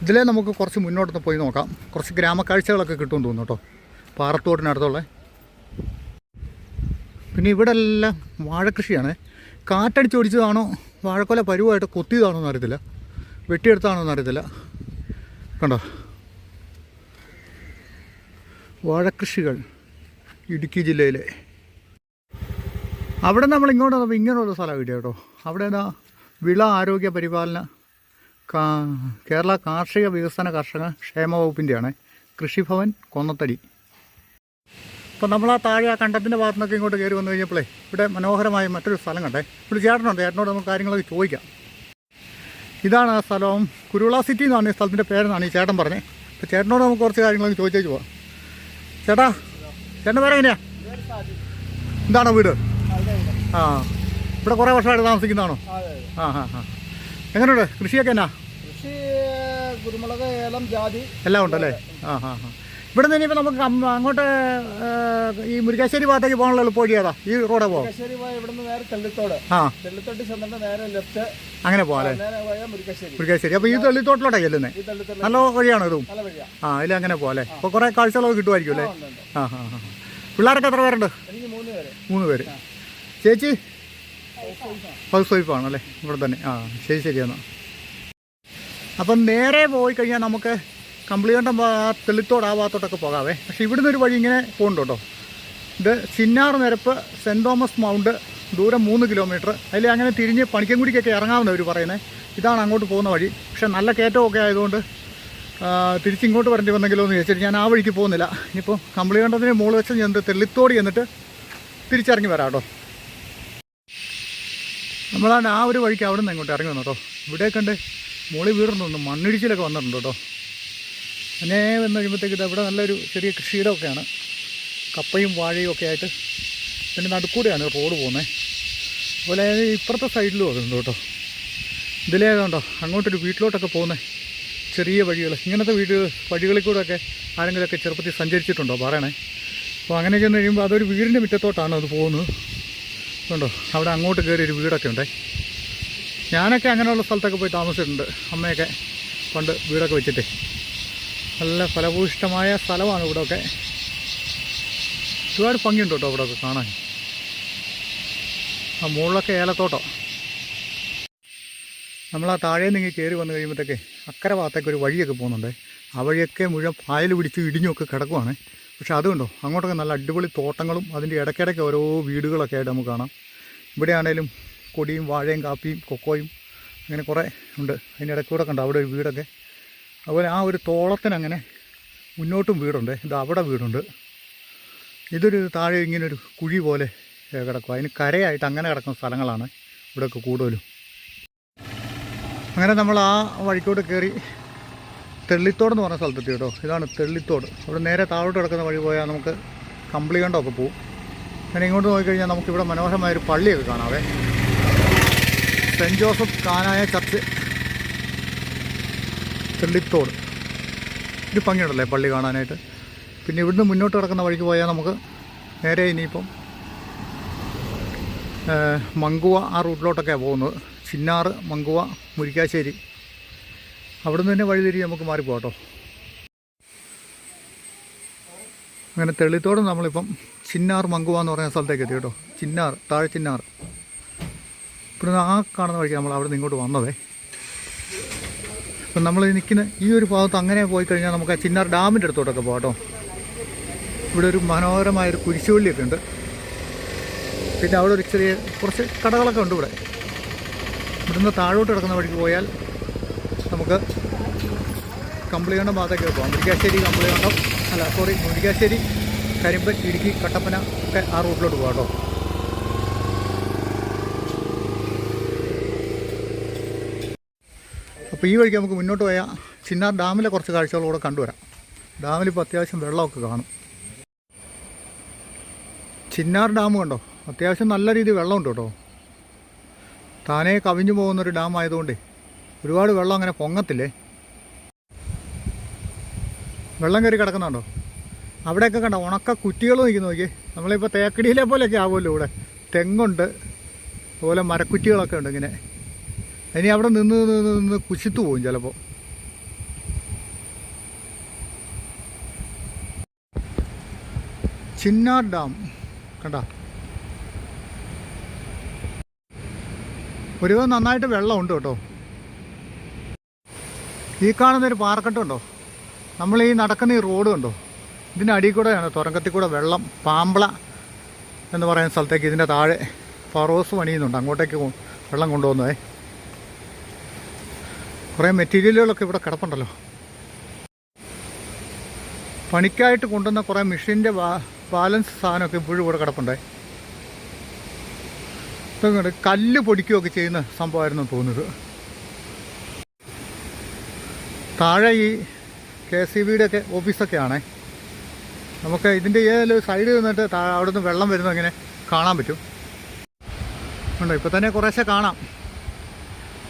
ഇതിലേ നമുക്ക് കുറച്ച് മുന്നോട്ടൊന്ന് പോയി നോക്കാം. കുറച്ച് ഗ്രാമക്കാഴ്ചകളൊക്കെ കിട്ടുമെന്ന് തോന്നുന്നു കേട്ടോ. പാറത്തോടിനടുത്തുള്ള. പിന്നെ ഇവിടെ എല്ലാം വാഴക്കൃഷിയാണ്. കാറ്റടിച്ചോടിച്ചതാണോ വാഴക്കൊല പരുവായിട്ട് കൊത്തിയതാണോ എന്ന് അറിയത്തില്ല. വെട്ടിയെടുത്താണോ എന്ന് അറിയത്തില്ല. കണ്ടോ? വാഴക്കൃഷികൾ. ഇടുക്കി ജില്ലയിലെ. അവിടെ നമ്മൾ ഇങ്ങോട്ട് വന്നപ്പോൾ ഇങ്ങനെയുള്ള സ്ഥലം കിട്ടിയ കേട്ടോ. അവിടെ എന്താ വിള ആരോഗ്യ പരിപാലന കേരള കാർഷിക വികസന കർഷക ക്ഷേമ വകുപ്പിന്റെയാണ് കൃഷിഭവൻ കൊന്നത്തടി. അപ്പോൾ നമ്മൾ ആ താഴെ ആ കണ്ടത്തിന്റെ ഭാഗത്തു നിന്നൊക്കെ ഇങ്ങോട്ട് കയറി വന്നു കഴിഞ്ഞപ്പോഴേ ഇവിടെ മനോഹരമായ മറ്റൊരു സ്ഥലം കണ്ടേ. ഇവിടെ ചേട്ടനുണ്ട് ചേട്ടനോട് നമുക്ക് കാര്യങ്ങളൊക്കെ ചോദിക്കാം. ഇതാണ് ആ സ്ഥലം. കുരുള സിറ്റി എന്നാണ് ഈ സ്ഥലത്തിന്റെ പേരെന്നാണ് ഈ ചേട്ടൻ പറഞ്ഞത് അപ്പോൾ ചേട്ടനോട് നമുക്ക് കുറച്ച് കാര്യങ്ങളൊക്കെ ചോദിച്ചേച്ച് പോവാം. ചേട്ടാ ചേട്ടന്റെ പേര് എങ്ങനെയാ? ഇതാണോ വീട്? ആ. ഇവിടെ കുറേ വർഷമായിട്ട് താമസിക്കുന്നതാണോ? ആ ആ ആ. എങ്ങനെയുണ്ട്? കൃഷിയൊക്കെ എന്നാ? കൃഷി കുരുമുളക് ഏലം ജാതി. എല്ലാം ഉണ്ടല്ലേ? ആ ആ ആ. ഇവിടെ നിന്ന് ഇനിയിപ്പോൾ നമുക്ക് അങ്ങോട്ട് ഈ മുരിക്കാശ്ശേരി ഭാഗത്തേക്ക് പോകാനുള്ള എളുപ്പവഴി ഏതാ? ഈ റോഡേ പോകാം ആ. അങ്ങനെ പോകാം പോയ മുരിക്കശ്ശേരി. അപ്പോൾ ഈ തള്ളിത്തോട്ടിലോട്ടാ ചെല്ലുന്നത് തള്ളിത്തോട്ട് നല്ല വഴിയാണോ ഇതും? ആ അതിൽ അങ്ങനെ പോകാം അല്ലേ? അപ്പോൾ കുറേ കാഴ്ചകളൊക്കെ കിട്ടുമായിരിക്കും അല്ലേ. ആ ആ ആ. പിള്ളേരൊക്കെ എത്ര പേരുണ്ട്? മൂന്ന് പേര്. ചേച്ചി? ഹൗസ് വൈഫാണല്ലേ ഇവിടെ തന്നെ. ആ ശരി ശരി എന്നാൽ അപ്പം നേരെ പോയി കഴിഞ്ഞാൽ നമുക്ക് കമ്പിളികണ്ടം തെളിത്തോട് ആ ഭാഗത്തോട്ടൊക്കെ പോകാവേ. പക്ഷേ ഇവിടുന്ന് ഒരു വഴി ഇങ്ങനെ പോകുന്നുണ്ട് കേട്ടോ. ഇത് ചിന്നാർ നിരപ്പ് സെന്റ് തോമസ് മൗണ്ട് ദൂരം മൂന്ന് കിലോമീറ്റർ. അതിൽ അങ്ങനെ തിരിഞ്ഞ് പണിക്കൻകുടിക്കൊക്കെ ഇറങ്ങാമെന്ന് അവർ പറയുന്നത് ഇതാണ് അങ്ങോട്ട് പോകുന്ന വഴി. പക്ഷേ നല്ല കയറ്റമൊക്കെ ആയതുകൊണ്ട് തിരിച്ചിങ്ങോട്ട് വരേണ്ടി വന്നെങ്കിലോ എന്ന് ചോദിച്ചിട്ട് ഞാൻ ആ വഴിക്ക് പോകുന്നില്ല. ഇനിയിപ്പോൾ കമ്പിളികണ്ടത്തിന് മുകളിൽ വെച്ച് ഞാൻ തെള്ളിത്തോടി എന്നിട്ട് തിരിച്ചിറങ്ങി വരാം കേട്ടോ. നമ്മളാണ് ആ ഒരു വഴിക്ക് അവിടെ നിന്ന് ഇങ്ങോട്ട് ഇറങ്ങി വന്നു കേട്ടോ. ഇവിടെ കണ്ട് മുകളിൽ വീടുന്നുണ്ട് മണ്ണിടിച്ചിലൊക്കെ വന്നിട്ടുണ്ട് കേട്ടോ. അങ്ങനെ വന്ന് കഴിയുമ്പോഴത്തേക്ക് ഇത് ഇവിടെ നല്ലൊരു ചെറിയ കൃഷിയിടമൊക്കെയാണ്. കപ്പയും വാഴയും ഒക്കെ ആയിട്ട് പിന്നെ നടുക്കൂടെയാണ് റോഡ് പോകുന്നത്. അതുപോലെ ഇപ്പുറത്തെ സൈഡിലും അതുണ്ട് കേട്ടോ. ഇതിലേ കണ്ടോ അങ്ങോട്ടൊരു വീട്ടിലോട്ടൊക്കെ പോകുന്ന ചെറിയ വഴികൾ ഇങ്ങനത്തെ വീട് വഴികളിൽ കൂടെയൊക്കെ ആരെങ്കിലുമൊക്കെ ചെറുപ്പത്തിൽ സഞ്ചരിച്ചിട്ടുണ്ടോ? പറയണേ. അപ്പോൾ അങ്ങനെ ചെന്ന് കഴിയുമ്പോൾ അതൊരു വീടിന്റെ മുറ്റത്തോട്ടാണ് അത് പോകുന്നത്. ഉണ്ടോ അവിടെ അങ്ങോട്ട് കയറി ഒരു വീടൊക്കെ ഉണ്ടേ. ഞാനൊക്കെ അങ്ങനെയുള്ള സ്ഥലത്തൊക്കെ പോയി താമസിച്ചിട്ടുണ്ട്. അമ്മയൊക്കെ പണ്ട് വീടൊക്കെ വെച്ചിട്ടേ. നല്ല ഫലഭൂയിഷ്ടമായ സ്ഥലമാണ് ഇവിടെയൊക്കെ ഒരുപാട് ഭംഗിയുണ്ട് കേട്ടോ ഇവിടെയൊക്കെ കാണാൻ. ആ മുകളിലൊക്കെ ഏലത്തോട്ടം. നമ്മൾ ആ താഴെ നിന്ന് കയറി വന്നു കഴിയുമ്പോഴത്തേക്ക് അക്കരെ ഭാഗത്തേക്ക് ഒരു വഴിയൊക്കെ പോകുന്നുണ്ട്. ആ വഴിയൊക്കെ മുഴുവൻ പായൽ പിടിച്ച് ഇടിഞ്ഞൊക്കെ കിടക്കുവാണ്. പക്ഷെ അതുകൊണ്ടോ അങ്ങോട്ടൊക്കെ നല്ല അടിപൊളി തോട്ടങ്ങളും അതിന്റെ ഇടയ്ക്കിടയ്ക്ക് ഓരോ വീടുകളൊക്കെ ആയിട്ട് നമുക്ക് കാണാം. ഇവിടെ ആണേലും കൊടിയും വാഴയും കാപ്പിയും കൊക്കോയും അങ്ങനെ കുറേ ഉണ്ട്. അതിന്റെ ഇടയ്ക്ക് കൂടെ കണ്ടോ? അവിടെ ഒരു വീടൊക്കെ. അതുപോലെ ആ ഒരു തോളത്തിനങ്ങനെ മുന്നോട്ടും വീടുണ്ട്. ഇത് അവിടെ വീടുണ്ട്. ഇതൊരു താഴെ ഇങ്ങനെ ഒരു കുഴി പോലെ കിടക്കുക കിടക്കും അതിന് കരയായിട്ട് അങ്ങനെ കിടക്കുന്ന സ്ഥലങ്ങളാണ് ഇവിടെയൊക്കെ കൂടുതലും. അങ്ങനെ നമ്മൾ ആ വഴിക്കോട്ട് കയറി തെള്ളിത്തോട് എന്ന് പറഞ്ഞ സ്ഥലത്തെത്തി കേട്ടോ. ഇതാണ് തെള്ളിത്തോട്. അവിടെ നേരെ താഴോട്ട് കിടക്കുന്ന വഴി പോയാൽ നമുക്ക് കമ്പിളികണ്ടമൊക്കെ പോകും അങ്ങനെ ഇങ്ങോട്ട് നോക്കിക്കഴിഞ്ഞാൽ നമുക്കിവിടെ മനോഹരമായൊരു പള്ളിയൊക്കെ കാണാവേ. Saint Joseph Kanaya church. Thellithode. ഒരു ഭംഗിയുണ്ടല്ലേ പള്ളി കാണാനായിട്ട്? പിന്നെ ഇവിടുന്ന് മുന്നോട്ട് കിടക്കുന്ന വഴിക്ക് പോയാൽ നമുക്ക് നേരെ ഇനിയിപ്പം മങ്കുവ ആ റൂട്ടിലോട്ടൊക്കെയാണ് പോകുന്നത്. ചിന്നാറ് മങ്കുവ മുരിക്കാശ്ശേരി. അവിടെ നിന്ന് തന്നെ വഴി തിരിഞ്ഞ് നമുക്ക് മാറിപ്പോട്ടോ അങ്ങനെ തെളിത്തോടെ നമ്മളിപ്പം ചിന്നാർ മങ്കുവ എന്ന് പറഞ്ഞ സ്ഥലത്തേക്ക് എത്തി കേട്ടോ. ചിന്നാർ താഴെ ചിന്നാർ. ഇവിടുന്ന് ആ കാണുന്ന വഴിക്ക് നമ്മൾ അവിടെ നിന്ന് ഇങ്ങോട്ട് വന്നതേ. അപ്പം നമ്മൾ നിൽക്കുന്ന ഈ ഒരു ഭാഗത്ത് അങ്ങനെ പോയി കഴിഞ്ഞാൽ നമുക്ക് ആ ചിന്നാർ ഡാമിന്റെ അടുത്തോട്ടൊക്കെ പോകാം കേട്ടോ ഇവിടെ ഒരു മനോഹരമായൊരു കുരിശുപള്ളിയൊക്കെ ഉണ്ട്. പിന്നെ അവിടെ ഒരു ചെറിയ കുറച്ച് കടകളൊക്കെ ഉണ്ട് ഇവിടെ. ഇവിടുന്ന് താഴോട്ട് കിടക്കുന്ന വഴിക്ക് പോയാൽ നമുക്ക് കമ്പിളികണ്ടം ഭാഗത്തേക്ക് പോകാം. മുരിക്കാശ്ശേരി കമ്പിളികണ്ടം. അല്ല സോറി മുരിക്കാശ്ശേരി കരിമ്പൻ ഇടുക്കി കട്ടപ്പന ഒക്കെ ആ റൂട്ടിലോട്ട് പോകാം കേട്ടോ. അപ്പോൾ ഈ വഴിക്ക് നമുക്ക് മുന്നോട്ട് പോയാൽ ചിന്നാർ ഡാമിലെ കുറച്ച് കാഴ്ചകളൂടെ കണ്ടുവരാം. ഡാമിലിപ്പോൾ അത്യാവശ്യം വെള്ളമൊക്കെ കാണും. ചിന്നാർ ഡാം കണ്ടോ? അത്യാവശ്യം നല്ല രീതിയിൽ വെള്ളമുണ്ട് കേട്ടോ. താനേ കവിഞ്ഞു പോകുന്നൊരു ഡാം ആയതുകൊണ്ട് ഒരുപാട് വെള്ളം അങ്ങനെ പൊങ്ങത്തില്ലേ? വെള്ളം കയറി കിടക്കുന്നുണ്ടോ? അവിടെയൊക്കെ കണ്ട? ഉണക്ക കുറ്റികൾ നിൽക്കുന്നു നോക്കി നമ്മളിപ്പോൾ തേക്കടിയിലെ പോലെയൊക്കെ ആവുമല്ലോ ഇവിടെ. തെങ്ങുണ്ട് അതുപോലെ മരക്കുറ്റികളൊക്കെ ഉണ്ട് ഇങ്ങനെ. ഇനി അവിടെ നിന്ന് നിന്ന് നിന്ന് കുശിത്തു പോകും ചിലപ്പോൾ ചിന്നാർ ഡാം. കണ്ട? ഒരു നന്നായിട്ട് വെള്ളമുണ്ട് കേട്ടോ. ഈ കാണുന്നൊരു പാറക്കെട്ടുണ്ടോ നമ്മൾ ഈ നടക്കുന്ന ഈ റോഡ് കണ്ടോ? ഇതിന്റെ അടിയിൽ കൂടെയാണ് തുരങ്കത്തിൽ കൂടെ വെള്ളം പാമ്പള എന്ന് പറയുന്ന സ്ഥലത്തേക്ക് ഇതിന്റെ താഴെ ഫറോസ് പണിയുന്നുണ്ട്. അങ്ങോട്ടേക്ക് വെള്ളം കൊണ്ടുപോകുന്നതേ. കുറേ മെറ്റീരിയലുകളൊക്കെ ഇവിടെ കിടപ്പുണ്ടല്ലോ. പണിക്കായിട്ട് കൊണ്ടുവന്ന കുറേ മെഷീന്റെ ബാലൻസ് സാധനമൊക്കെ ഇപ്പോഴും ഇവിടെ കിടപ്പുണ്ടേ. ഇതൊക്കെ കല്ല് പൊടിക്കുകയൊക്കെ ചെയ്യുന്ന സംഭവമായിരുന്നു തോന്നുന്നത്. താഴെ ഈ കെ സി ബിയുടെ ഒക്കെ ഓഫീസൊക്കെ ആണേ നമുക്ക് ഇതിന്റെ ഏതെങ്കിലും സൈഡിൽ നിന്നിട്ട് താഴെ അവിടെ നിന്ന് വെള്ളം വരുന്നത് അങ്ങനെ കാണാൻ പറ്റും? ഉണ്ടോ? ഇപ്പം തന്നെ കുറേശ്ശെ കാണാം.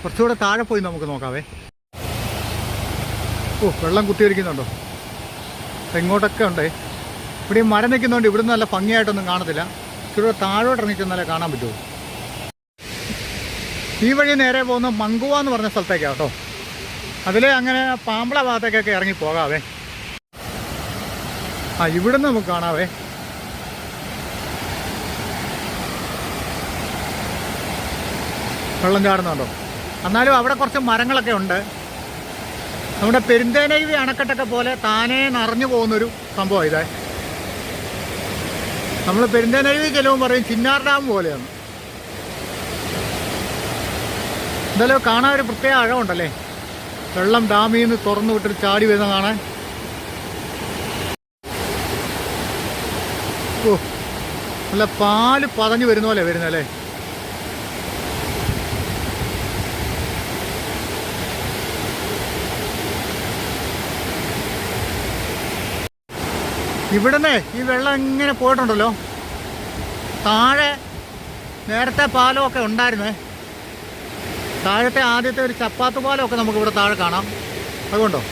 കുറച്ചുകൂടെ താഴെ പോയി നമുക്ക് നോക്കാവേ. ഓ വെള്ളം കുത്തിയൊലിക്കുന്നുണ്ടോ എങ്ങോട്ടൊക്കെ ഉണ്ടേ. ഇവിടെ മരം നിൽക്കുന്നതുകൊണ്ട് ഇവിടുന്ന് നല്ല ഭംഗിയായിട്ടൊന്നും കാണത്തില്ല. ഇച്ചിരി താഴോട്ട് ഇറങ്ങി ചെന്നാലേ കാണാൻ പറ്റുമോ ഈ വഴി നേരെ പോകുന്ന മങ്കുവ എന്ന് പറഞ്ഞ സ്ഥലത്തേക്കാണ് കേട്ടോ. അതിൽ അങ്ങനെ പാമ്പള ഭാഗത്തേക്കൊക്കെ ഇറങ്ങി പോകാവേ. ആ ഇവിടുന്ന് നമുക്ക് കാണാവേ. വെള്ളം ചാടുന്നുണ്ടോ? എന്നാലും അവിടെ കുറച്ച് മരങ്ങളൊക്കെ ഉണ്ട്. നമ്മുടെ പെരുന്തേനൈവി അണക്കെട്ടൊക്കെ പോലെ താനേ നിറഞ്ഞു പോകുന്നൊരു സംഭവം ഇതേ. നമ്മൾ പെരുന്തേനൈവി ചെലവും പറയും ചിന്നാർ ഡാം പോലെയാണ്. എന്തായാലും കാണാൻ ഒരു പ്രത്യേക അഴവുണ്ടല്ലേ വെള്ളം ഡാമിൽ നിന്ന് തുറന്നു വിട്ടിട്ട് ചാടി വരുന്ന കാണാൻ. ഓ നല്ല പാൽ പതഞ്ഞു വരുന്ന പോലെ വരുന്നല്ലേ ഇവിടുന്ന് ഈ വെള്ളം ഇങ്ങനെ പോയിട്ടുണ്ടല്ലോ. താഴെ നേരത്തെ പാലമൊക്കെ ഉണ്ടായിരുന്നേ. താഴത്തെ ആദ്യത്തെ ഒരു ചപ്പാത്ത് പാലമൊക്കെ നമുക്ക് ഇവിടെ താഴെ കാണാം. അതുകൊണ്ടോ?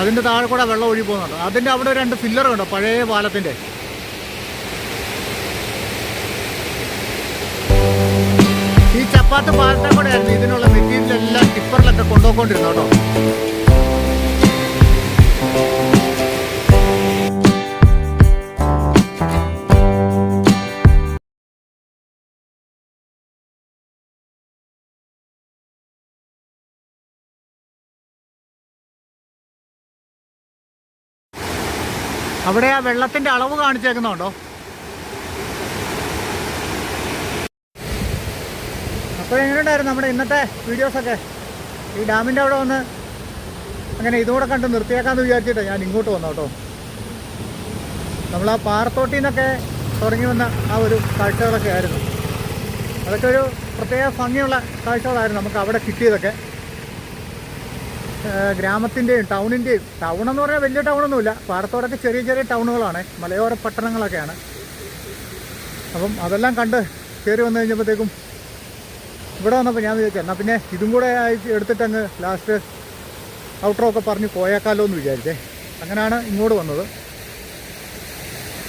അതിന്റെ താഴെ കൂടെ വെള്ളം ഒഴുകി പോകുന്നുണ്ട്. അതിന്റെ അവിടെ രണ്ട് ഫില്ലർ കണ്ടോ? പഴയ പാലത്തിന്റെ. ഈ ചപ്പാത്ത് പാലത്തെ കൂടെ ആയിരുന്നു ഇതിനുള്ള മെറ്റീരിയൽ എല്ലാം ടിപ്പറിലൊക്കെ കൊണ്ടുപോയിക്കൊണ്ടിരുന്നു കേട്ടോ. അവിടെ ആ വെള്ളത്തിന്റെ അളവ് കാണിച്ചേക്കുന്നുണ്ടോ അപ്പോൾ എങ്ങനെയുണ്ടായിരുന്നു നമ്മുടെ ഇന്നത്തെ വീഡിയോസൊക്കെ? ഈ ഡാമിന്റെ അവിടെ വന്ന് അങ്ങനെ ഇതുകൂടെ കണ്ട് നിർത്തിയേക്കാന്ന് വിചാരിച്ചിട്ട് ഞാൻ ഇങ്ങോട്ട് വന്നു കേട്ടോ. നമ്മൾ ആ പാറത്തോട്ടിൽ നിന്നൊക്കെ തുടങ്ങി വന്ന ആ ഒരു കാഴ്ചകളൊക്കെ ആയിരുന്നു. അതൊക്കെ ഒരു പ്രത്യേക ഭംഗിയുള്ള കാഴ്ചകളായിരുന്നു നമുക്ക് അവിടെ കിട്ടിയതൊക്കെ. ഗ്രാമത്തിന്റെയും ടൗണിന്റെയും ടൗൺ എന്ന് പറഞ്ഞാൽ വലിയ ടൗണൊന്നുമില്ല. പാടത്തോടൊക്കെ ചെറിയ ചെറിയ ടൗണുകളാണ്. മലയോര പട്ടണങ്ങളൊക്കെയാണ്. അപ്പം അതെല്ലാം കണ്ട് കയറി വന്നു കഴിഞ്ഞപ്പോഴത്തേക്കും ഇവിടെ വന്നപ്പോൾ ഞാൻ വിചാരിച്ചു എന്നാൽ പിന്നെ ഇതും കൂടെ അയച്ച് എടുത്തിട്ട് അങ്ങ് ലാസ്റ്റ് ഔട്ടറോ ഒക്കെ പറഞ്ഞ് പോയേക്കാലോ എന്ന് വിചാരിച്ചേ. അങ്ങനെയാണ് ഇങ്ങോട്ട് വന്നത്.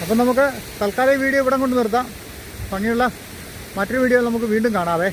അപ്പം നമുക്ക് തൽക്കാലം വീഡിയോ ഇവിടെ കൊണ്ട് നിർത്താം. ഭംഗിയുള്ള മറ്റൊരു വീഡിയോ നമുക്ക് വീണ്ടും കാണാവേ.